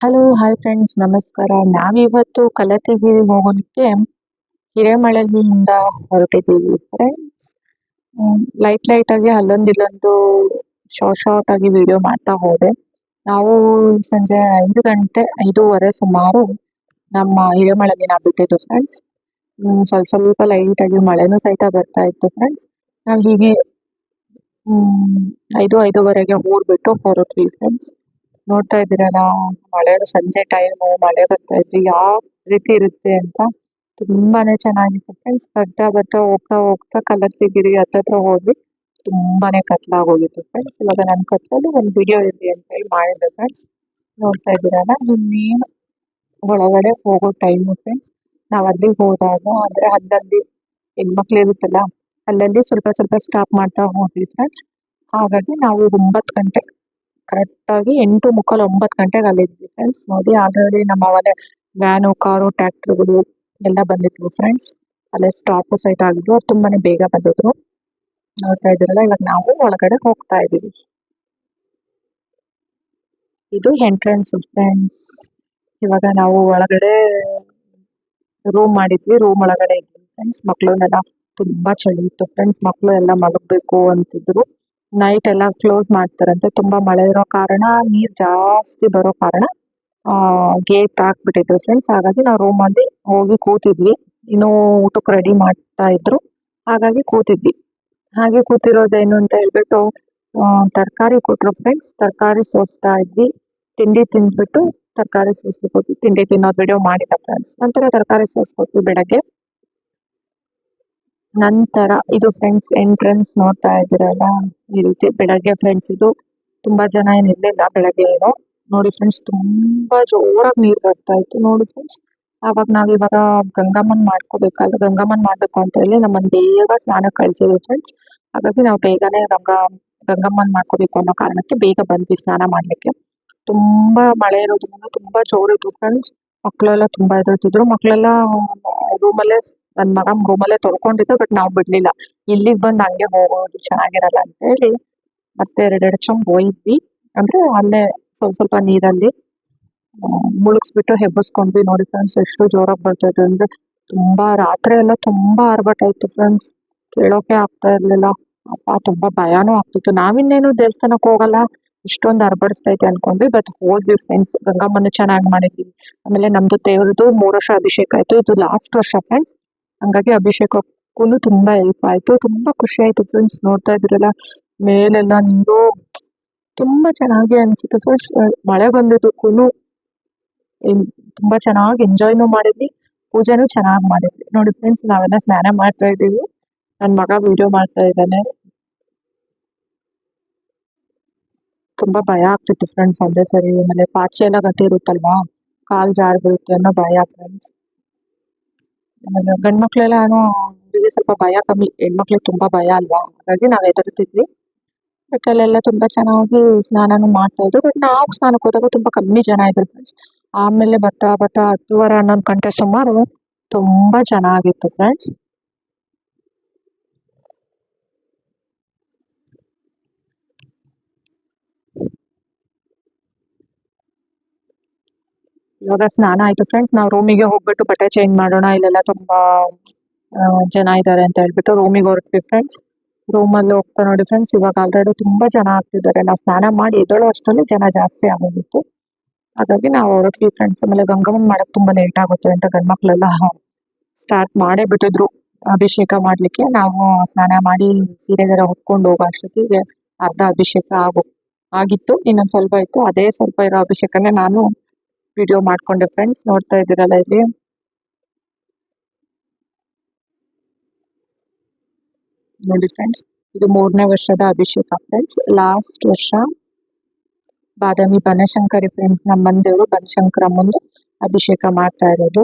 Hello hi friends ನಮಸ್ಕಾರ. ನಾವಿವತ್ತು ಕಲತಿಗಿರಿ ಹೋಗೋದಕ್ಕೆ. ಹಿರೇಮಳಲಿಯಿಂದ ಹೊರಟಿದ್ದೀವಿ ಫ್ರೆಂಡ್ಸ್ ಲೈಟ್ ಲೈಟ್ ಆಗಿ ಅಲ್ಲೊಂದು ಇಲ್ಲೊಂದು ಶಾರ್ಟ್ ಶಾರ್ಟ್ ಆಗಿ ವಿಡಿಯೋ ಮಾಡ್ತಾ ಹೋದೆ. ನಾವು ಸಂಜೆ ಐದು ಗಂಟೆ, ಐದೂವರೆ ಸುಮಾರು ನಮ್ಮ ಹಿರೇಮಳಲಿನ ಬಿಟ್ಟಿದ್ದು ಫ್ರೆಂಡ್ಸ್ ಸ್ವಲ್ಪ ಸ್ವಲ್ಪ ಲೈಟ್ ಆಗಿ ಮಳೆನೂ ಸಹಿತ ಬರ್ತಾ ಇತ್ತು ಫ್ರೆಂಡ್ಸ್ ನಾವು ಹೀಗೆ ಐದು, ಐದೂವರೆಗೆ ಊರ್ಬಿಟ್ಟು ಹೊರಟ್ವಿ ಫ್ರೆಂಡ್ಸ್ ನೋಡ್ತಾ ಇದ್ದೀರಲ್ಲ ಮಳೆ ಸಂಜೆ ಟೈಮು ಮಳೆ ಬರ್ತಾ ಇತ್ತು ಯಾವ ರೀತಿ ಇರುತ್ತೆ ಅಂತ ತುಂಬಾನೇ ಚೆನ್ನಾಗಿತ್ತು ಫ್ರೆಂಡ್ಸ್ ಬರ್ತಾ ಬರ್ತಾ ಹೋಗ್ತಾ ಹೋಗ್ತಾ ಕಲರ್ತಿಗಿರಿ ಹತ್ತತ್ರ ಹೋದ್ವಿ ತುಂಬಾನೇ ಕತ್ಲಾಗೋಗಿತ್ತು ಫ್ರೆಂಡ್ಸ್ ಇವಾಗ ನನ್ನ ಕತ್ಲಲ್ಲಿ ಒಂದು ವಿಡಿಯೋ ಇದೆ ಅಂತ ಹೇಳಿ ಮಾಡಿದ್ದೆ ಫ್ರೆಂಡ್ಸ್ ನೋಡ್ತಾ ಇದ್ದೀರಲ್ಲ, ಇನ್ನೇನು ಒಳಗಡೆ ಹೋಗೋ ಟೈಮು ಫ್ರೆಂಡ್ಸ್ ನಾವು ಅಲ್ಲಿಗೆ ಹೋದಾಗ ಅಂದ್ರೆ ಅಲ್ಲಲ್ಲಿ ಹೆಣ್ಮಕ್ಳು ಇರುತ್ತಲ್ಲ, ಅಲ್ಲಲ್ಲಿ ಸ್ವಲ್ಪ ಸ್ವಲ್ಪ ಸ್ಟಾಪ್ ಮಾಡ್ತಾ ಹೋದ್ವಿ ಫ್ರೆಂಡ್ಸ್ ಹಾಗಾಗಿ ನಾವು ಒಂಬತ್ತು ಗಂಟೆ ಕರೆಕ್ಟ್ ಆಗಿ ಎಂಟು ಮುಕ್ಕಾಲು ಒಂಬತ್ತು ಗಂಟೆಗೆ ಅಲ್ಲಿದ್ವಿ ಫ್ರೆಂಡ್ಸ್ ನೋಡಿ, ಆಲ್ರೆಡಿ ನಮ್ಮ ಮನೆ ವ್ಯಾನು ಕಾರು ಟ್ರ್ಯಾಕ್ಟರ್ಗಳು ಎಲ್ಲ ಬಂದಿದ್ವು ಫ್ರೆಂಡ್ಸ್ ಅಲ್ಲೇ ಸ್ಟಾಪ್ ಸಹಿತ ಆಗಿದ್ವು. ಅವ್ರು ತುಂಬಾನೇ ಬೇಗ ಬಂದಿದ್ರು. ನೋಡ್ತಾ ಇದ್ರಲ್ಲ ಇವಾಗ ನಾವು ಒಳಗಡೆ ಹೋಗ್ತಾ ಇದೀವಿ ಇದು ಎಂಟ್ರೆನ್ಸ್ ಫ್ರೆಂಡ್ಸ್ ಇವಾಗ ನಾವು ಒಳಗಡೆ ರೂಮ್ ಮಾಡಿದ್ವಿ. ರೂಮ್ ಒಳಗಡೆ ಇದ್ವಿ ಫ್ರೆಂಡ್ಸ್ ಮಕ್ಕಳನ್ನೆಲ್ಲ ತುಂಬಾ ಚಳಿ ಇತ್ತು. ಫ್ರೆಂಡ್ಸ್ ಮಕ್ಕಳು ಎಲ್ಲ ಮಲಗಬೇಕು ಅಂತಿದ್ರು. ನೈಟ್ ಎಲ್ಲ ಕ್ಲೋಸ್ ಮಾಡ್ತಾರಂತೆ. ತುಂಬಾ ಮಳೆ ಇರೋ ಕಾರಣ, ನೀರ್ ಜಾಸ್ತಿ ಬರೋ ಕಾರಣ, ಆ ಗೇಟ್ ಹಾಕ್ಬಿಟ್ಟಿದ್ರು ಫ್ರೆಂಡ್ಸ್ ಹಾಗಾಗಿ ನಾವು ರೂಮ್ ಅಲ್ಲಿ ಹೋಗಿ ಕೂತಿದ್ವಿ. ಇನ್ನು ಊಟಕ್ಕೆ ರೆಡಿ ಮಾಡ್ತಾ ಇದ್ರು. ಹಾಗಾಗಿ ಕೂತಿದ್ವಿ. ಹಾಗೆ ಕೂತಿರೋದೇನು ಅಂತ ಹೇಳ್ಬಿಟ್ಟು ತರಕಾರಿ ಕೊಟ್ರು ಫ್ರೆಂಡ್ಸ್ ತರಕಾರಿ ಸೋಸ್ತಾ ಇದ್ವಿ. ತಿಂಡಿ ತಿಂದ್ಬಿಟ್ಟು ತರಕಾರಿ ಸೋಸ್ಲಿಕ್ಕೆ ಹೋಗಿ ತಿಂಡಿ ತಿನ್ನೋದು ವಿಡಿಯೋ ಮಾಡಿಲ್ಲ ಫ್ರೆಂಡ್ಸ್ ನಂತರ ತರಕಾರಿ ಸೋಸ್ಕೊಟ್ವಿ ಬೆಳಗ್ಗೆ. ನಂತರ ಇದು ಫ್ರೆಂಡ್ಸ್ ಎಂಟ್ರೆನ್ಸ್ ನೋಡ್ತಾ ಇದ್ದೀರಲ್ಲ? ಈ ರೀತಿ ಬೆಳಗ್ಗೆ ಫ್ರೆಂಡ್ಸ್ ಇದು ತುಂಬಾ ಜನ ಏನ್ ಇರ್ಲಿಲ್ಲ ಬೆಳಗ್ಗೆ ಏನೋ. ನೋಡಿ ಫ್ರೆಂಡ್ಸ್ ತುಂಬಾ ಜೋರಾಗಿ ನೀರು ಬರ್ತಾ ಇತ್ತು. ನೋಡಿ ಫ್ರೆಂಡ್ಸ್ ಅವಾಗ ನಾವ್ ಇವಾಗ ಗಂಗಮ್ಮನ್ ಮಾಡ್ಕೋಬೇಕಲ್ಲ ಗಂಗಮ್ಮನ್ ಮಾಡ್ಬೇಕು ಅಂತ ಹೇಳಿ ನಮ್ಮನ್ನ ಬೇಗ ಸ್ನಾನ ಕಳ್ಸಿದ್ರು ಫ್ರೆಂಡ್ಸ್ ಹಾಗಾಗಿ ನಾವು ಬೇಗನೆ ಗಂಗಾ, ಗಂಗಮ್ಮನ್ ಮಾಡ್ಕೋಬೇಕು ಅನ್ನೋ ಕಾರಣಕ್ಕೆ ಬೇಗ ಬಂದ್ವಿ ಸ್ನಾನ ಮಾಡ್ಲಿಕ್ಕೆ. ತುಂಬಾ ಮಳೆ ಇರೋದ್ರಿಂದ ತುಂಬಾ ಜೋರಿತ್ತು ಫ್ರೆಂಡ್ಸ್ ಮಕ್ಕಳೆಲ್ಲ ತುಂಬಾ ಎದುರ್ತಿದ್ರು. ಮಕ್ಕಳೆಲ್ಲ ರೂಮಲ್ಲೇ ನನ್ ಮಗ ರೂಮಲ್ಲೇ ತೊಳ್ಕೊಂಡಿದ್ದ ಬಟ್ ನಾವ್ ಬಿಡ್ಲಿಲ್ಲ. ಇಲ್ಲಿಗ್ ಬಂದ್ ಹಂಗೆ ಹೋಗೋದು ಚೆನ್ನಾಗಿರಲ್ಲ ಅಂತ ಹೇಳಿ ಮತ್ತೆ ಎರಡೆರಡು ಚೊಂಬ್ ಹೋಯಿದ್ವಿ. ಅಂದ್ರೆ ಅಲ್ಲೇ ಸ್ವಲ್ಪ ಸ್ವಲ್ಪ ನೀರಲ್ಲಿ ಮುಳುಗಿಸ್ಬಿಟ್ಟು ಹೆಬ್ಬಸ್ಕೊಂಡ್ವಿ ನೋಡಿ ಫ್ರೆಂಡ್ಸ್ ಎಷ್ಟು ಜೋರಾಗಿ ಬರ್ತೈತೆ ಅಂದ್ರೆ ತುಂಬಾ ರಾತ್ರಿ ಎಲ್ಲ ತುಂಬಾ ಆರ್ಭಟ ಇತ್ತು ಫ್ರೆಂಡ್ಸ್ ಕೇಳೋಕೆ ಆಗ್ತಾ ಇರ್ಲಿಲ್ಲ. ಅಪ್ಪ, ತುಂಬಾ ಭಯಾನೂ ಆಗ್ತಿತ್ತು. ನಾವಿನ್ನೇನು ದೇವಸ್ಥಾನಕ್ಕೆ ಹೋಗಲ್ಲ, ಇಷ್ಟೊಂದು ಅರ್ಬಡಿಸ್ತೈತೆ ಅನ್ಕೊಂಡ್ವಿ ಬಟ್ ಹೋದ್ವಿ ಫ್ರೆಂಡ್ಸ್ ಗಂಗಮ್ಮನ ಚೆನ್ನಾಗಿ ಮಾಡಿದ್ವಿ. ಆಮೇಲೆ ನಮ್ದು ದೇವ್ರದ್ದು ಮೂರು ವರ್ಷ ಅಭಿಷೇಕ ಆಯ್ತು. ಇದು ಲಾಸ್ಟ್ ವರ್ಷ ಫ್ರೆಂಡ್ಸ್ ಹಂಗಾಗಿ ಅಭಿಷೇಕಕ್ಕೂ ತುಂಬಾ ಹೆಲ್ಪ್ ಆಯ್ತು. ತುಂಬಾ ಖುಷಿ ಆಯ್ತು ಫ್ರೆಂಡ್ಸ್ ನೋಡ್ತಾ ಇದ್ರಲ್ಲ. ಮೇಲೆಲ್ಲ ನೀರು ತುಂಬಾ ಚೆನ್ನಾಗಿ ಅನ್ಸುತ್ತೆ ಫ್ರೆಂಡ್ಸ್ ಮಳೆ ಬಂದಿದ್ದಕ್ಕೂ ತುಂಬಾ ಚೆನ್ನಾಗಿ ಎಂಜಾಯ್ನು ಮಾಡಿದ್ವಿ. ಪೂಜೆನೂ ಚೆನ್ನಾಗಿ ಮಾಡಿದ್ವಿ. ನೋಡಿ ಫ್ರೆಂಡ್ಸ್ ನಾವೆಲ್ಲ ಸ್ನಾನ ಮಾಡ್ತಾ ಇದೀವಿ ನನ್ ಮಗ ವಿಡಿಯೋ ಮಾಡ್ತಾ ಇದ್ದಾನೆ. ತುಂಬಾ ಭಯ ಆಗ್ತಿತ್ತು ಫ್ರೆಂಡ್ಸ್ ಒಂದೇ ಸರಿ. ಆಮೇಲೆ ಪಾಚಿ ಎಲ್ಲ ಗಟ್ಟಿ ಇರುತ್ತಲ್ವಾ ಕಾಲ್ ಜಾರ್ ಬೀಳುತ್ತೆ ಅನ್ನೋ ಭಯ ಫ್ರೆಂಡ್ಸ್ ಗಂಡ್ ಮಕ್ಳೆಲ್ಲ ಏನೋ ಸ್ವಲ್ಪ ಭಯ ಕಮ್ಮಿ, ಹೆಣ್ಮಕ್ಳಿಗೆ ತುಂಬಾ ಭಯ ಅಲ್ವಾ? ಹಾಗಾಗಿ ನಾವ್ ಎದುರ್ತಿದ್ವಿ ಬಟ್ ಅಲ್ಲೆಲ್ಲ ತುಂಬಾ ಚೆನ್ನಾಗಿ ಸ್ನಾನನು ಮಾಡ್ತಾ ಇದ್ರು. ಬಟ್ ನಾವು ಸ್ನಾನಕ್ಕೆ ಹೋದಾಗ ತುಂಬಾ ಕಮ್ಮಿ ಜನ ಇದ್ರು ಫ್ರೆಂಡ್ಸ್ ಆಮೇಲೆ ಬರ್ತಾ ಬರ್ತಾ ಹತ್ತುವರೆ ಹನ್ನೊಂದು ಗಂಟೆ ಸುಮಾರು ತುಂಬಾ ಚೆನ್ನಾಗಿತ್ತು ಫ್ರೆಂಡ್ಸ್ ಇವಾಗ ಸ್ನಾನ ಆಯ್ತು ಫ್ರೆಂಡ್ಸ್ ನಾವು ರೂಮಿಗೆ ಹೋಗ್ಬಿಟ್ಟು ಬಟ್ಟೆ ಚೇಂಜ್ ಮಾಡೋಣ, ಇಲ್ಲೆಲ್ಲ ತುಂಬಾ ಜನ ಇದ್ದಾರೆ ಅಂತ ಹೇಳ್ಬಿಟ್ಟು ರೂಮಿಗೆ ಹೊರಟ್ವಿ ಫ್ರೆಂಡ್ಸ್ ಅಲ್ಲಿ ಹೋಗ್ತಾ ನೋಡಿ ಫ್ರೆಂಡ್ಸ್ ಇವಾಗ ಆಲ್ರೆಡಿ ತುಂಬಾ ಜನ ಆಗ್ತಿದ್ದಾರೆ. ನಾವು ಸ್ನಾನ ಮಾಡಿ ಎದ್ದೋಳೋ ಅಷ್ಟರಲ್ಲಿ ಜನ ಜಾಸ್ತಿ ಆಗೋಗಿತ್ತು. ಹಾಗಾಗಿ ನಾವು ಹೊರಟ್ವಿ ಫ್ರೆಂಡ್ಸ್ ಆಮೇಲೆ ಗಂಗಮ್ಮನ್ ಮಾಡಕ್ ತುಂಬಾ ಲೇಟ್ ಆಗುತ್ತೆ ಅಂತ ಗಂಡ್ಮಕ್ಳೆಲ್ಲ ಸ್ಟಾರ್ಟ್ ಮಾಡೇ ಬಿಟ್ಟಿದ್ರು. ಅಭಿಷೇಕ ಮಾಡ್ಲಿಕ್ಕೆ ನಾವು ಸ್ನಾನ ಮಾಡಿ ಸೀರೆಗೆಲ್ಲ ಹೊತ್ಕೊಂಡು ಹೋಗೋ ಅಷ್ಟೊತ್ತಿಗೆ ಅರ್ಧ ಅಭಿಷೇಕ ಆಗೋ, ಆಗಿತ್ತು. ಇನ್ನೊಂದು ಸ್ವಲ್ಪ ಇತ್ತು. ಅದೇ ಸ್ವಲ್ಪ ಇರೋ ಅಭಿಷೇಕನೇ ನಾನು ವಿಡಿಯೋ ಮಾಡ್ಕೊಂಡೆ ಫ್ರೆಂಡ್ಸ್ ನೋಡ್ತಾ ಇದ್ದೀರಲ್ಲ ಇಲ್ಲಿ. ನೋಡಿ ಫ್ರೆಂಡ್ಸ್ ಇದು ಮೂರನೇ ವರ್ಷದ ಅಭಿಷೇಕ. ಫ್ರೆಂಡ್ಸ್ ಲಾಸ್ಟ್ ವರ್ಷ ಬಾದಾಮಿ ಬನಶಂಕರಿ ಫ್ರೆಂಡ್ಸ್ ನಮ್ಮ ಮಂದಿಯವರು ಬನಶಂಕರ ಮುಂದೆ ಅಭಿಷೇಕ ಮಾಡ್ತಾ ಇರೋದು.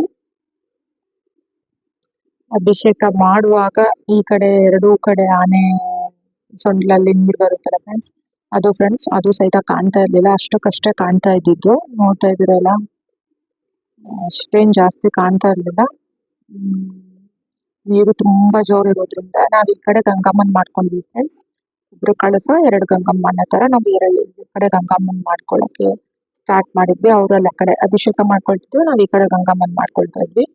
ಅಭಿಷೇಕ ಮಾಡುವಾಗ ಈ ಕಡೆ ಎರಡೂ ಕಡೆ ಆನೆ, ಸೊಂಡ್ಲಲ್ಲಿ ನೀರು ಬರುತ್ತಲ್ಲ ಫ್ರೆಂಡ್ಸ್ ಅದು ಫ್ರೆಂಡ್ಸ್ ಅದು ಸಹಿತ ಕಾಣ್ತಾ ಇರ್ಲಿಲ್ಲ. ಅಷ್ಟಕ್ಕಷ್ಟೇ ಕಾಣ್ತಾ ಇದ್ದಿದ್ದು. ನೋಡ್ತಾ ಇದ್ದೀರಲ್ಲ? ಅಷ್ಟೇನ್ ಜಾಸ್ತಿ ಕಾಣ್ತಾ ಇರ್ಲಿಲ್ಲ. ನೀರು ತುಂಬಾ ಜೋರ್ ಇರೋದ್ರಿಂದ ನಾವ್ ಈ ಕಡೆ ಗಂಗಮ್ಮನ್ ಮಾಡ್ಕೊಂಡ್ವಿ ಫ್ರೆಂಡ್ಸ್ ಇಬ್ರು ಕಳಸ, ಎರಡು ಗಂಗಮ್ಮನ ತರ ನಾವು ಎರಡು ಈ ಕಡೆ ಗಂಗಮ್ಮನ್ ಮಾಡ್ಕೊಳಕ್ಕೆ ಸ್ಟಾರ್ಟ್ ಮಾಡಿದ್ವಿ. ಅವ್ರಲ್ಲಿ ಕಡೆ ಅಭಿಷೇಕ ಮಾಡ್ಕೊಳ್ತಿದ್ವಿ ನಾವು ಈ ಕಡೆ ಗಂಗಮ್ಮನ್ ಮಾಡ್ಕೊಳ್ತಾ ಇದ್ವಿ.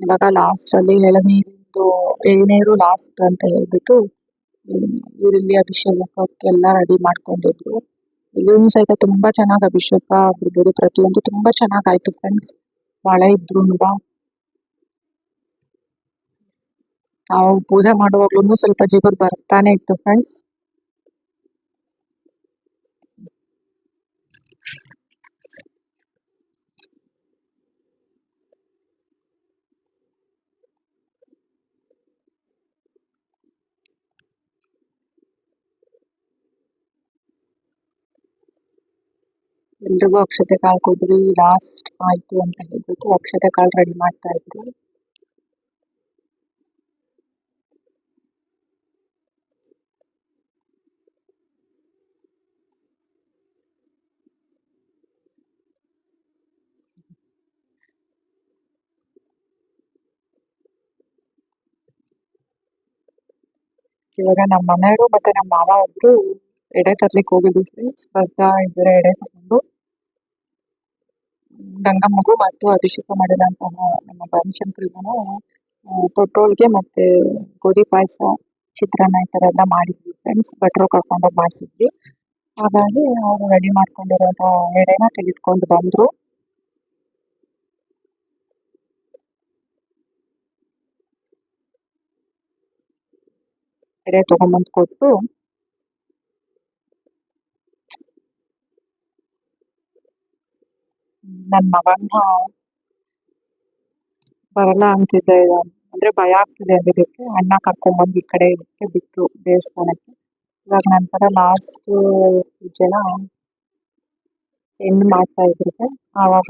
ಇವಾಗ ಲಾಸ್ಟ್ ಅಲ್ಲಿ ಎಳನೀರಿಂದು ಏನೇರು ಲಾಸ್ಟ್ ಅಂತ ಹೇಳ್ಬಿಟ್ಟು ಈರುಳ್ಳಿ ಅಭಿಷೇಕಕ್ಕೆಲ್ಲ ರೆಡಿ ಮಾಡ್ಕೊಂಡಿದ್ರು. ಇಲ್ಲಿನೂ ಸಹಿತ ತುಂಬಾ ಚೆನ್ನಾಗಿ ಅಭಿಷೇಕ ಆಗಿರ್ಬೋದು ಪ್ರತಿಯೊಂದು ತುಂಬಾ ಚೆನ್ನಾಗ್ ಆಯ್ತು ಫ್ರೆಂಡ್ಸ್ ಮಳೆ ಇದ್ರು ನಾವು ಪೂಜೆ ಮಾಡುವಾಗ್ಲೂ ಸ್ವಲ್ಪ ಜಿಗುರು ಬರ್ತಾನೆ ಇತ್ತು ಫ್ರೆಂಡ್ಸ್ ಎಲ್ರಿಗೂ ಅಕ್ಷತೆ ಕಾಳು ಕೊಡ್ರಿ. ಲಾಸ್ಟ್ ಆಯ್ತು ಅಂತ ಹೇಳ್ಬಿಟ್ಟು ಅಕ್ಷತೆ ಕಾಳು ರೆಡಿ ಮಾಡ್ತಾ ಇದ್ರು ಇವಾಗ ನಮ್ಮ ಮನೆಯವರು ಮತ್ತೆ ನಮ್ಮ ಮಾವ ಒಬ್ರು ಎಡೆ ತರ್ಲಿಕ್ಕೆ ಹೋಗಿದ್ವಿ ಫ್ರೆಂಡ್ಸ್ ಬರ್ತಾ ಇದ್ರೆ ಎಡೆ ತಗೊಂಡು ಗಂಗಮ್ಮಗೂ ಮತ್ತು ಅಭಿಷೇಕ ಮಾಡಿದಂತಹ ನಮ್ಮ ಬನಶಂಕರಿಗೂ ತೊಟ್ಟೋಳ್ಗೆ ಮತ್ತೆ ಗೋಧಿ ಪಾಯಸ, ಚಿತ್ರಾನ್ನ ಈ ತರ ಎಲ್ಲ ಮಾಡಿದ್ವಿ ಫ್ರೆಂಡ್ಸ್ ಭಟ್ರು ಕರ್ಕೊಂಡೋಗಿ ಮಾಡಿಸಿದ್ವಿ. ಹಾಗಾಗಿ ಅವರು ರೆಡಿ ಮಾಡ್ಕೊಂಡಿರೋಂಥ ಎಡೆನ ತೆಗೆದುಕೊಂಡು ಬಂದ್ರು. ಎಡೆ ತಗೊಂಬಂದು ಕೊಟ್ಟು ನನ್ನ ಮಗನ ಬರಲ್ಲ ಅಂತಿದ್ದೆ ಅಂದ್ರೆ ಭಯ ಆಗ್ತಿದೆ ಅಂದಿದ್ದಕ್ಕೆ. ಅಣ್ಣ ಕರ್ಕೊಂಡ್ಬಂದು ಈ ಕಡೆ ಇದಕ್ಕೆ ಬಿಟ್ಟು ದೇವಸ್ಥಾನಕ್ಕೆ. ಇವಾಗ ನಂತರ ಲಾಸ್ಟ್ ಜನ ಎಂಡ್ ಮಾಡ್ತಾ ಇದ್ರು ಆವಾಗ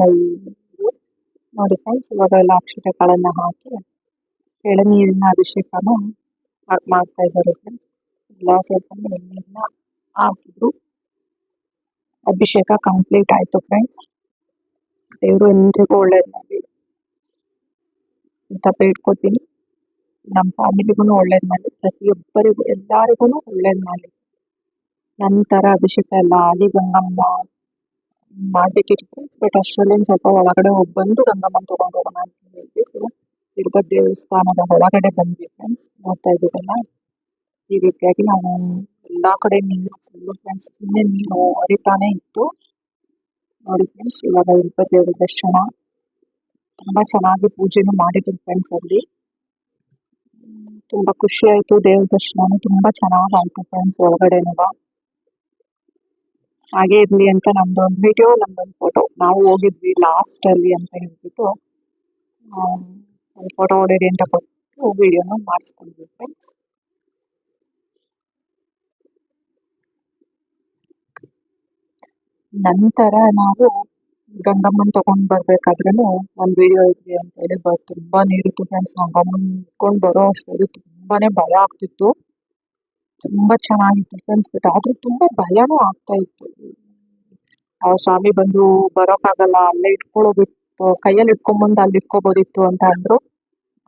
ನೋಡಿ ಫ್ರೆಂಡ್ಸ್ ಇವಾಗ ಎಲ್ಲ ಅಕ್ಷತೆಗಳನ್ನ ಹಾಕಿ ಎಳನೀರಿನ ಅಭಿಷೇಕನ ಮಾಡ್ತಾ ಇದ್ದಾರೆ ಫ್ರೆಂಡ್ಸ್ ಎಲ್ಲ ಸೇರ್ಕೊಂಡು ಎಣ್ಣೆಯನ್ನ ಹಾಕಿದ್ರು. ಅಭಿಷೇಕ ಕಂಪ್ಲೀಟ್ ಆಯ್ತು ಫ್ರೆಂಡ್ಸ್ ದೇವರು ಎಲ್ರಿಗೂ ಒಳ್ಳೇದು ಮಾಡಿ ಅಂತ ಬೇಡ್ಕೋತೀನಿ. ನಮ್ಮ ಫ್ಯಾಮಿಲಿಗೂ ಒಳ್ಳೇದು ಮಾಡಿ ಪ್ರತಿಯೊಬ್ಬರಿಗೂ, ಎಲ್ಲರಿಗೂ ಒಳ್ಳೇದು ಮಾಡಿ ನಂತರ ಅಭಿಷೇಕ ಎಲ್ಲ ಆಗಿ ಗಂಗಮ್ಮ ಮಾಡ್ಬೇಕಿತ್ತು ಬಟ್ ಅಷ್ಟರಲ್ಲಿ ಸ್ವಲ್ಪ ಒಳಗಡೆ ಹೋಗಿ ಬಂದು ಗಂಗಮ್ಮನ ತಗೊಂಡು ಹೋಗೋಣ ಅಂತ ಹೇಳ್ಬಿಟ್ಟು ತಿರುಪತಿ ದೇವಸ್ಥಾನದ ಒಳಗಡೆ ಬಂದ್ವಿ ಫ್ರೆಂಡ್ಸ್ ನೋಡ್ತಾ ಇದ್ದೀರಲ್ಲ ಈ ರೀತಿಯಾಗಿ ನಾವು ಎಲ್ಲಾ ಕಡೆ ನೀರು ಫುಲ್ಲು ಫ್ರೆಂಡ್ಸ್ ಸುಮ್ಮನೆ ನೀರು ಹರಿತಾನೆ ಇತ್ತು. ನೋಡಿ ಫ್ರೆಂಡ್ಸ್ ಇವಾಗ ತಿರುಪತಿ ದರ್ಶನ ತುಂಬಾ ಚೆನ್ನಾಗಿ ಪೂಜೆನೂ ಮಾಡಿದ್ರು ಫ್ರೆಂಡ್ಸ್ ಅಲ್ಲಿ. ತುಂಬಾ ಖುಷಿ ಆಯ್ತು ದೇವ್ರ ದರ್ಶನ. ತುಂಬಾ ಚೆನ್ನಾಗಿ ಆಯ್ತು ಫ್ರೆಂಡ್ಸ್ ಒಳಗಡೆನೂ ಹಾಗೆ ಇರ್ಲಿ ಅಂತ ನಮ್ದೊಂದು ವಿಡಿಯೋ ನಮ್ದೊಂದು ಫೋಟೋ ನಾವು ಹೋಗಿದ್ವಿ ಲಾಸ್ಟ್ ಅಲ್ಲಿ ಅಂತ ಹೇಳ್ಬಿಟ್ಟು ಫೋಟೋ ಹೊಡೀರಿ ಅಂತ ಕೊಟ್ಟು ವಿಡಿಯೋನ ಮಾಡಿಸ್ಕೊಂಡ್ವಿ ಫ್ರೆಂಡ್ಸ್ ನಂತರ ನಾವು ಗಂಗಮ್ಮನ್ ತಗೊಂಡ್ ಬರ್ಬೇಕಾದ್ರೂ ಒಂದ್ ವಿಡಿಯೋ ಇದ್ವಿ ಅಂತ ಹೇಳಿ ಬಟ್ ತುಂಬಾ ನೀರಿತ್ತು ಫ್ರೆಂಡ್ಸ್ ಗಂಗಮ್ಮನ್ ಇಟ್ಕೊಂಡ್ ಬರೋ ಅಷ್ಟರಲ್ಲಿ ತುಂಬಾನೇ ಭಯ ಆಗ್ತಿತ್ತು. ತುಂಬಾ ಚೆನ್ನಾಗಿತ್ತು ಫ್ರೆಂಡ್ಸ್ ಬಟ್ ಆದ್ರೂ ತುಂಬಾ ಭಯನೂ ಆಗ್ತಾ ಇತ್ತು. ಆ ಸ್ವಾಮಿ ಬಂದು ಬರೋಕ್ಕಾಗಲ್ಲ ಅಲ್ಲೇ ಇಟ್ಕೊಳ್ಳೋದಿತ್ತು ಕೈಯಲ್ಲಿ ಇಟ್ಕೊಂಡ್ಬಂದು ಅಲ್ಲಿ ಇಟ್ಕೋಬೋದಿತ್ತು ಅಂತ ಅಂದ್ರು.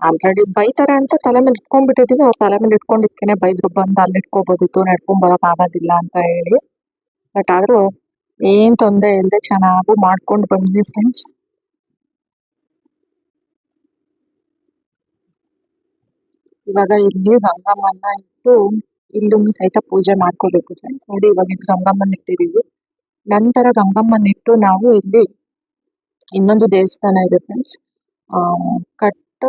ಆಲ್ರೆಡಿ ಬೈತಾರೆ ಅಂತ ತಲೆ ಮೇಲೆ ಇಟ್ಕೊಂಡ್ಬಿಟ್ಟಿದೀವಿ ಅವ್ರ ತಲೆ ಮೇಲೆ ಇಟ್ಕೊಂಡಿದ್ಕೇನೆ ಬೈದ್ರು. ಬಂದು ಅಲ್ಲಿ ಇಟ್ಕೋಬೋದಿತ್ತು, ನಡ್ಕೊಂಡ್ ಬರೋಕ್ ಆಗೋದಿಲ್ಲ ಅಂತ ಹೇಳಿ. ಬಟ್ ಆದ್ರೂ ಏನ್ ತೊಂದ್ರೆ ಇಲ್ಲದೆ ಚೆನ್ನಾಗೂ ಮಾಡ್ಕೊಂಡು ಬಂದ್ವಿ ಫ್ರೆಂಡ್ಸ್ ಇವಾಗ ಇಲ್ಲಿ ಗಂಗಮ್ಮನ್ನ ಇಟ್ಟು ಇಲ್ಲೂ ಸಹಿತ ಪೂಜೆ ಮಾಡ್ಕೋಬೇಕು ಫ್ರೆಂಡ್ಸ್ ನೋಡಿ ಇವಾಗ ಗಂಗಮ್ಮನ ಇಟ್ಟಿದೀವಿ ನಂತರ ಗಂಗಮ್ಮನ ಇಟ್ಟು ನಾವು ಇಲ್ಲಿ ಇನ್ನೊಂದು ದೇವಸ್ಥಾನ ಇದೆ ಫ್ರೆಂಡ್ಸ್ ಆ ಕಟ್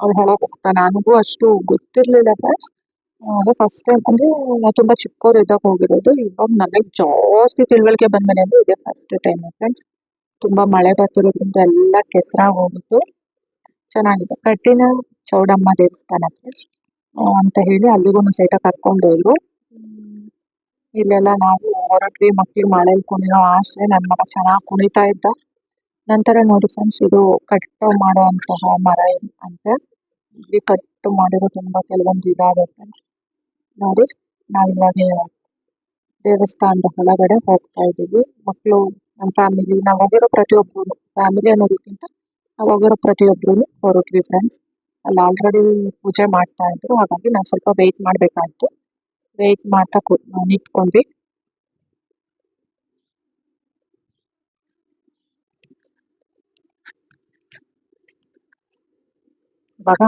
ಅವ್ರು ಒಳಗೆ ಹೋಗ್ತಾ ನನಗೂ ಅಷ್ಟು ಗೊತ್ತಿರ್ಲಿಲ್ಲ ಫ್ರೆಂಡ್ಸ್ ಅದೇ ಫಸ್ಟ್ ಟೈಮ್ ಅಂದ್ರೆ ತುಂಬಾ ಚಿಕ್ಕವ್ರು ಇದ್ದಾಗ ಹೋಗಿರೋದು. ಇವಾಗ ನನಗೆ ಜಾಸ್ತಿ ತಿಳುವಳಿಕೆ ಬಂದ್ಮೇಲೆ ಅಂದ್ರೆ ಇದೆ ಫಸ್ಟ್ ಟೈಮ್ ಫ್ರೆಂಡ್ಸ್ ತುಂಬಾ ಮಳೆ ಬರ್ತಿರೋದ್ರಿಂದ ಎಲ್ಲ ಕೆಸರಾಗಿ ಹೋಗಿತ್ತು ಚೆನ್ನಾಗಿದೆ. ಕಟ್ಟಿನ ಚೌಡಮ್ಮ ದೇವಸ್ಥಾನ ಫ್ರೆಂಡ್ಸ್ ಅಂತ ಹೇಳಿ ಅಲ್ಲಿಗೂ ಸಹಿತ ಕರ್ಕೊಂಡು ಹೋದ್ರು. ಇಲ್ಲೆಲ್ಲ ನಾವು ಹೊರಟ್ವಿ, ಮಕ್ಳಿಗೆ ಮಳೆಯಲ್ಲಿ ಕುಣಿಯೋ ಆಸೆ ನನ್ನ ಮಗ ಚೆನ್ನಾಗಿ ಕುಣಿತಾ ಇದ್ದ. ನಂತರ ನೋಡಿ ಫ್ರೆಂಡ್ಸ್ ಇದು ಕಟ್ ಮಾಡುವಂತಹ ಮರ ಅಂತ. ಇಲ್ಲಿ ಕಟ್ ಮಾಡಿರೋ ತುಂಬಾ ಕೆಲವೊಂದು ಇದಾವೆ ಫ್ರೆಂಡ್ಸ್ ನೋಡಿ ನಾವಿವಾಗ ದೇವಸ್ಥಾನದ ಒಳಗಡೆ ಹೋಗ್ತಾ ಇದ್ದೀವಿ. ಮಕ್ಕಳು, ನಮ್ಮ ಫ್ಯಾಮಿಲಿ ನಾವು ಹೋಗಿರೋ ಪ್ರತಿಯೊಬ್ಬರು ಫ್ಯಾಮಿಲಿ ಅನ್ನೋದಕ್ಕಿಂತ ನಾವು ಹೋಗಿರೋ ಪ್ರತಿಯೊಬ್ಬರು ಹೊರಟ್ವಿ ಫ್ರೆಂಡ್ಸ್ ಅಲ್ಲಿ ಆಲ್ರೆಡಿ ಪೂಜೆ ಮಾಡ್ತಾ ಇದ್ರು. ಹಾಗಾಗಿ ನಾವು ಸ್ವಲ್ಪ ವೆಯ್ಟ್ ಮಾಡಬೇಕಾಯ್ತು. ವೆಯ್ಟ್ ಮಾಡ್ತಾ ಕೂ ನಿಂತ್ಕೊಂಡ್ವಿ. ಇವಾಗ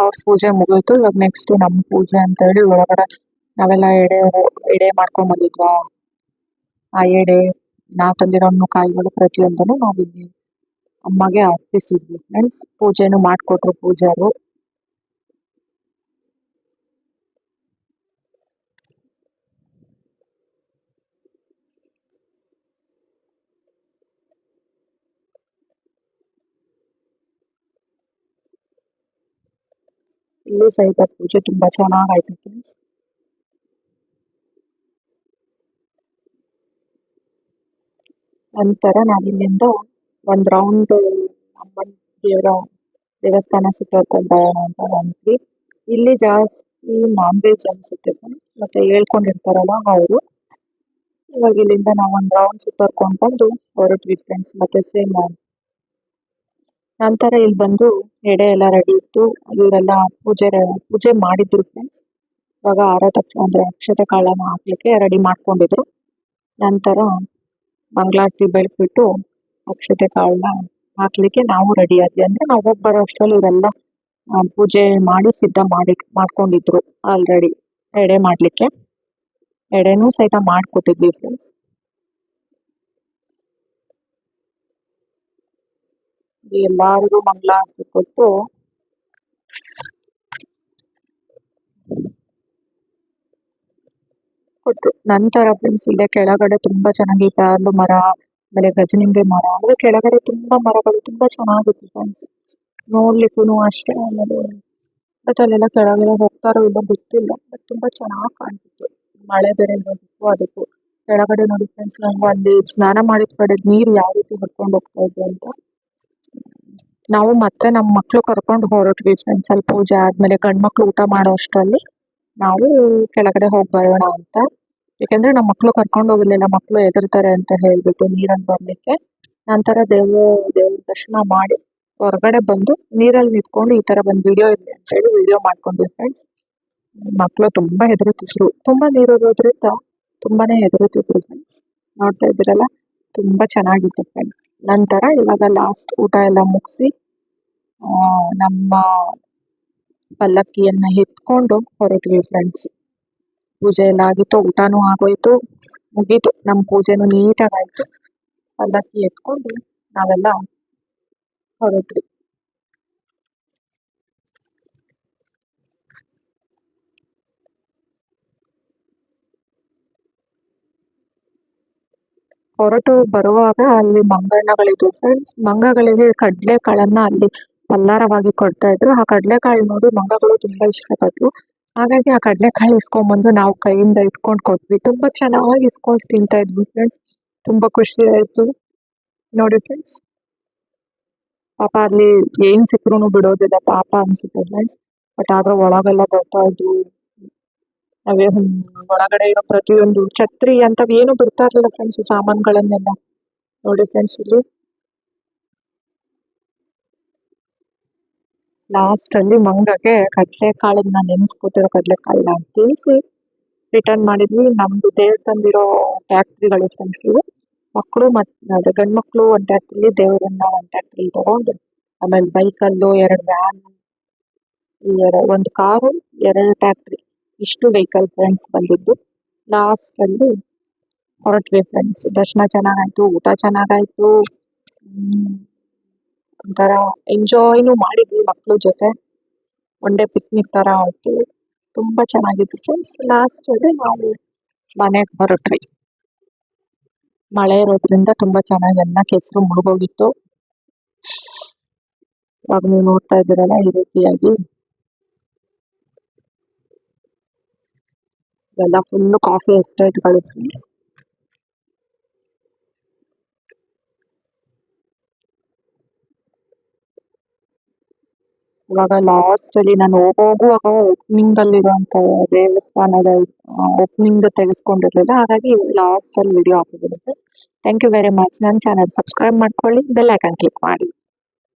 ಅವ್ರ ಪೂಜೆ ಮುಗೀತು. ಇವಾಗ ನೆಕ್ಸ್ಟ್ ನಮ್ಮ ಪೂಜೆ ಅಂತ ಹೇಳಿ ಒಳಗಡೆ ನಾವೆಲ್ಲ ಎಡೆ ಎಡೆ ಮಾಡ್ಕೊಂಡ್ ಬಂದಿದ್ವಾ? ಆ ಎಡೆ, ನಾ ತಂದಿರೋ ಹಣ್ಣು ಕಾಯಿಗಳು ಪ್ರತಿಯೊಂದನ್ನು ನಾವಿಲ್ಲಿ ಅಮ್ಮಗೆ ಅರ್ಪಿಸಿದ್ವಿ. ಫ್ರೆಂಡ್ಸ್ ಪೂಜೆನೂ ಮಾಡಿಕೊಟ್ರು ಪೂಜಾರು. ಇಲ್ಲೂ ಸಹಿತ ಪೂಜೆ ತುಂಬಾ ಚೆನ್ನಾಗಾಯ್ತು ಫ್ರೆಂಡ್ಸ್ ನಂತರ ನಾವಿಲ್ಲಿಂದ ಒಂದು ರೌಂಡ್ ಅಮ್ಮನ ದೇವರ ದೇವಸ್ಥಾನ ಸುತ್ತಾಡ್ಕೊಂಡ್ ಅಂತ ಬಂದ್ವಿ. ಇಲ್ಲಿ ಜಾಸ್ತಿ ನಾನ್ ವೆಜ್ ಅನ್ಸುತ್ತೆ ಮತ್ತೆ ಹೇಳ್ಕೊಂಡಿರ್ತಾರಲ್ಲ ಅವರು. ಇವಾಗ ಇಲ್ಲಿಂದ ನಾವ್ ಒಂದ್ ರೌಂಡ್ ಸುತ್ತಾಡ್ಕೊಂಡ್ ಬಂದು ಹೊರಟ್ವಿ ಫ್ರೆಂಡ್ಸ್ ಮತ್ತೆ ಸೇಮ್ ನಂತರ ಇಲ್ಲಿ ಬಂದು ಎಡೆ ಎಲ್ಲ ರೆಡಿ ಇತ್ತು. ಇವರೆಲ್ಲ ಪೂಜೆ ಪೂಜೆ ಮಾಡಿದ್ರು ಫ್ರೆಂಡ್ಸ್ ಇವಾಗ ಆರತಕ್ಷ ಅಂದ್ರೆ ಅಕ್ಷತೆ ಕಾಳನ್ನ ಹಾಕ್ಲಿಕ್ಕೆ ರೆಡಿ ಮಾಡ್ಕೊಂಡಿದ್ರು. ನಂತರ ಮಂಗಳಾರತಿ ಬೆಳೆದ್ಬಿಟ್ಟು ಅಕ್ಷತೆ ಕಾಳನ್ನ ಹಾಕ್ಲಿಕ್ಕೆ ನಾವು ರೆಡಿ ಆದ್ವಿ. ಅಂದ್ರೆ ನಾವು ಹೋಗಿ ಬರೋ ಅಷ್ಟರಲ್ಲಿ ಇವರೆಲ್ಲ ಪೂಜೆ ಮಾಡಿ ಸಿದ್ಧ ಮಾಡಿ, ಮಾಡ್ಕೊಂಡಿದ್ರು ಆಲ್ರೆಡಿ ಎಡೆ ಮಾಡ್ಲಿಕ್ಕೆ. ಎಡೆನೂ ಸಹಿತ ಮಾಡ್ಕೊಟ್ಟಿದ್ವಿ ಫ್ರೆಂಡ್ಸ್ ಎಲ್ಲಾರಿಗೂ ಮಂಗಳಾರತಿ ಕೊಟ್ಟು ಕೊಟ್ರು ನಂತರ ಫ್ರೆಂಡ್ಸ್ ಇಲ್ಲೇ ಕೆಳಗಡೆ ತುಂಬಾ ಚೆನ್ನಾಗಿ ಪ್ಯಾರ್ಲು ಮರ, ಆಮೇಲೆ ಗಜನಿಂಬೆ ಮರ. ಅಂದ್ರೆ ಕೆಳಗಡೆ ತುಂಬಾ ಮರಗಳು, ತುಂಬಾ ಚೆನ್ನಾಗಿತ್ತು ಫ್ರೆಂಡ್ಸ್ ನೋಡ್ಲಿಕ್ಕೂ ಅಷ್ಟೇ ಆಮೇಲೆ ಬಟ್ ಅಲ್ಲೆಲ್ಲ ಕೆಳಗಡೆ ಹೋಗ್ತಾರೋ ಇಲ್ಲ ಗೊತ್ತಿಲ್ಲ. ಬಟ್ ತುಂಬಾ ಚೆನ್ನಾಗಿ ಕಾಣ್ತಿತ್ತು. ಮಳೆ ಬೇರೆ ನೋಡಿತ್ತು ಅದಕ್ಕೂ. ಕೆಳಗಡೆ ನೋಡಿ ಫ್ರೆಂಡ್ಸ್ ನಾವು ಅಲ್ಲಿ ಸ್ನಾನ ಮಾಡಿದ ಕಡೆ ನೀರು ಯಾವ ರೀತಿ ಹೊಡ್ಕೊಂಡು ಹೋಗ್ತಾ ಇದೆ ಅಂತ. ನಾವು ಮತ್ತೆ ನಮ್ಮ ಮಕ್ಕಳು ಕರ್ಕೊಂಡು ಹೊರಟ್ವಿ ಫ್ರೆಂಡ್ಸ್ ಅಲ್ಲಿ ಪೂಜೆ ಆದ್ಮೇಲೆ. ಗಂಡ್ ಮಕ್ಳು ಊಟ ಮಾಡೋ ಅಷ್ಟ್ರಲ್ಲಿ ನಾವು ಕೆಳಗಡೆ ಹೋಗಿ ಬರೋಣ ಅಂತ. ಯಾಕಂದ್ರೆ ನಮ್ಮ ಮಕ್ಕಳು ಕರ್ಕೊಂಡು ಹೋಗಿರ್ಲಿಲ್ಲ ಮಕ್ಕಳು ಎದುರ್ತಾರೆ ಅಂತ ಹೇಳ್ಬಿಟ್ಟು ನೀರಲ್ಲಿ ಬರ್ಲಿಕ್ಕೆ. ನಂತರ ದೇವ ದೇವ್ರ ದರ್ಶನ ಮಾಡಿ ಹೊರಗಡೆ ಬಂದು ನೀರಲ್ಲಿ ನಿಂತ್ಕೊಂಡು ಈ ತರ ಬಂದ್ ವಿಡಿಯೋ ಇದೆ ಅಂತ ಹೇಳಿ ವಿಡಿಯೋ ಮಾಡ್ಕೊಂಡ್ವಿ ಫ್ರೆಂಡ್ಸ್ ಮಕ್ಕಳು ತುಂಬಾ ಹೆದರುತ್ತಿದ್ರು ತುಂಬಾ ನೀರು ಇರೋದ್ರಿಂದ ತುಂಬಾನೇ ಹೆದರುತ್ತಿದ್ರು ಫ್ರೆಂಡ್ಸ್ ನೋಡ್ತಾ ಇದ್ದೀರಲ್ಲ? ತುಂಬಾ ಚೆನ್ನಾಗಿತ್ತು ಫ್ರೆಂಡ್ಸ್ ನಂತರ ಇವಾಗ ಲಾಸ್ಟ್ ಊಟ ಎಲ್ಲ ಮುಗಿಸಿ ನಮ್ಮ ಪಲ್ಲಕ್ಕಿಯನ್ನ ಎತ್ಕೊಂಡು ಹೊರಟ್ವಿ ಫ್ರೆಂಡ್ಸ್ ಪೂಜೆ ಎಲ್ಲ ಆಗಿತ್ತು, ಊಟನೂ ಆಗೋಯ್ತು, ಮುಗೀತು. ನಮ್ಮ ಪೂಜೆನೂ ನೀಟಾಗಿ ಆಯ್ತು ಪಲ್ಲಕ್ಕಿ ಎತ್ಕೊಂಡು ನಾವೆಲ್ಲ ಹೊರಟ್ವಿ. ಹೊರಟು ಬರುವಾಗ ಅಲ್ಲಿ ಮಂಗಣ್ಣಗಳಿದ್ವು. ಫ್ರೆಂಡ್ಸ್ ಮಂಗಗಳಿಗೆ ಕಡ್ಲೆಕಾಳನ್ನ ಅಲ್ಲಿ ಪಲ್ಲಾರವಾಗಿ ಕೊಡ್ತಾ ಇದ್ರು. ಆ ಕಡ್ಲೆಕಾಳು ನೋಡಿ ಮಂಗಗಳು ತುಂಬಾ ಇಷ್ಟಪಟ್ಟರು ಹಾಗಾಗಿ ಆ ಕಡಲೆಕಾಳು ಇಸ್ಕೊಂಡ್ಬಂದು ನಾವು ಕೈಯಿಂದ ಇಟ್ಕೊಂಡು ಕೊಟ್ವಿ. ತುಂಬಾ ಚೆನ್ನಾಗಿ ಇಸ್ಕೊಂಡು ತಿಂತಾ ಇದ್ವಿ ಫ್ರೆಂಡ್ಸ್ ತುಂಬಾ ಖುಷಿ ಆಯ್ತು. ನೋಡಿ ಫ್ರೆಂಡ್ಸ್ ಪಾಪ ಅಲ್ಲಿ ಏನ್ ಸಿಕ್ರು ಬಿಡೋದಿಲ್ಲ. ಪಾಪ ಅನ್ಸುತ್ತೆ ಫ್ರೆಂಡ್ಸ್ ಬಟ್ ಆದ್ರೆ ಒಳಗೆಲ್ಲ ಬರ್ತಾ ಇದ್ವು. ಹ್ಮ್, ಒಳಗಡೆ ಇರೋ ಪ್ರತಿಯೊಂದು ಛತ್ರಿ ಅಂತ ಏನು ಬಿಡ್ತಾ ಇರ್ಲಿಲ್ಲ ಫ್ರೆಂಡ್ಸ್ ಸಾಮಾನುಗಳನ್ನೆಲ್ಲ. ನೋಡಿ ಫ್ರೆಂಡ್ಸ್ ಇಲ್ಲಿ. ಲಾಸ್ಟ್ ಅಲ್ಲಿ ಮಂಗಗೆ ಕಡ್ಲೆಕಾಳನ್ನ ನೆನೆಸ್ಕೊಟ್ಟಿರೋ ಕಡ್ಲೆಕಾಳನ್ನ ತಿನ್ಸಿ. ರಿಟರ್ನ್ ಮಾಡಿದ್ವಿ. ನಮ್ದು ದೇವ್ರ ತಂದಿರೋ ಟ್ಯಾಕ್ಟ್ರಿಗಳು ಫ್ರೆಂಡ್ಸ್ ಇವು. ಮಕ್ಕಳು ಮತ್ ಅದೇ ಗಂಡ್ ಮಕ್ಕಳು ಒಂದ್ ಟ್ಯಾಕ್ಟ್ರಿ ದೇವರನ್ನ ಒಂದ್ ಟ್ಯಾಕ್ಟ್ರಿ ತಗೊಂಡು ಆಮೇಲೆ ಬೈಕಲ್ಲು ಎರಡು ವ್ಯಾನ್ ಒಂದು ಕಾರು ಎರಡು ಟ್ಯಾಕ್ಟ್ರಿ ಇಷ್ಟು ವೆಹಿಕಲ್ ಫ್ರೆಂಡ್ಸ್ ಬಂದಿದ್ದು. ಲಾಸ್ಟ್ ಅಲ್ಲಿ ಹೊರಟ್ವಿ ಫ್ರೆಂಡ್ಸ್ ದರ್ಶನ ಚೆನ್ನಾಗಾಯ್ತು, ಊಟ ಚೆನ್ನಾಗಾಯ್ತು. ಒಂಥರ ಎಂಜಾಯ್ನು ಮಾಡಿದ್ವಿ ಮಕ್ಳ ಜೊತೆ. ಒನ್ ಡೇ ಪಿಕ್ನಿಕ್ ತರ ಆಯ್ತು. ತುಂಬಾ ಚೆನ್ನಾಗಿತ್ತು ಫ್ರೆಂಡ್ಸ್ ಲಾಸ್ಟ್ ಅಲ್ಲಿ ನಾವು ಮನೆಗೆ ಹೊರಟ್ವಿ. ಮಳೆ ಇರೋದ್ರಿಂದ ತುಂಬಾ ಚೆನ್ನಾಗಿ ಅನ್ನ ಕೆಸರು ಮುಳುಗೋಗಿತ್ತು. ಇವಾಗ ನೀವು ನೋಡ್ತಾ ಇದ್ದೀರಲ್ಲ ಈ ರೀತಿಯಾಗಿ. ಎಲ್ಲ ಫುಲ್ ಕಾಫಿ ಎಸ್ಟೇಟ್ಗಳು ಫ್ರೆಂಡ್ಸ್ ಇವಾಗ ಲಾಸ್ಟ್ ಅಲ್ಲಿ ನಾನು ಹೋಗುವಾಗ ಓಪನಿಂಗ್ ಅಲ್ಲಿರುವಂತ ದೇವಸ್ಥಾನದ ಓಪನಿಂಗ್ ತೆಗೆಸ್ಕೊಂಡಿರ್ಲಿಲ್ಲ ಹಾಗಾಗಿ ಲಾಸ್ಟ್ ಅಲ್ಲಿ ವಿಡಿಯೋ ಹಾಕಿದ್ದೀನಿ ಥ್ಯಾಂಕ್ ಯು ವೆರಿ ಮಚ್ ನನ್ನ ಚಾನಲ್ ಸಬ್ಸ್ಕ್ರೈಬ್ ಮಾಡ್ಕೊಳ್ಳಿ ಬೆಲ್ ಐಕನ್ ಕ್ಲಿಕ್ ಮಾಡಿ.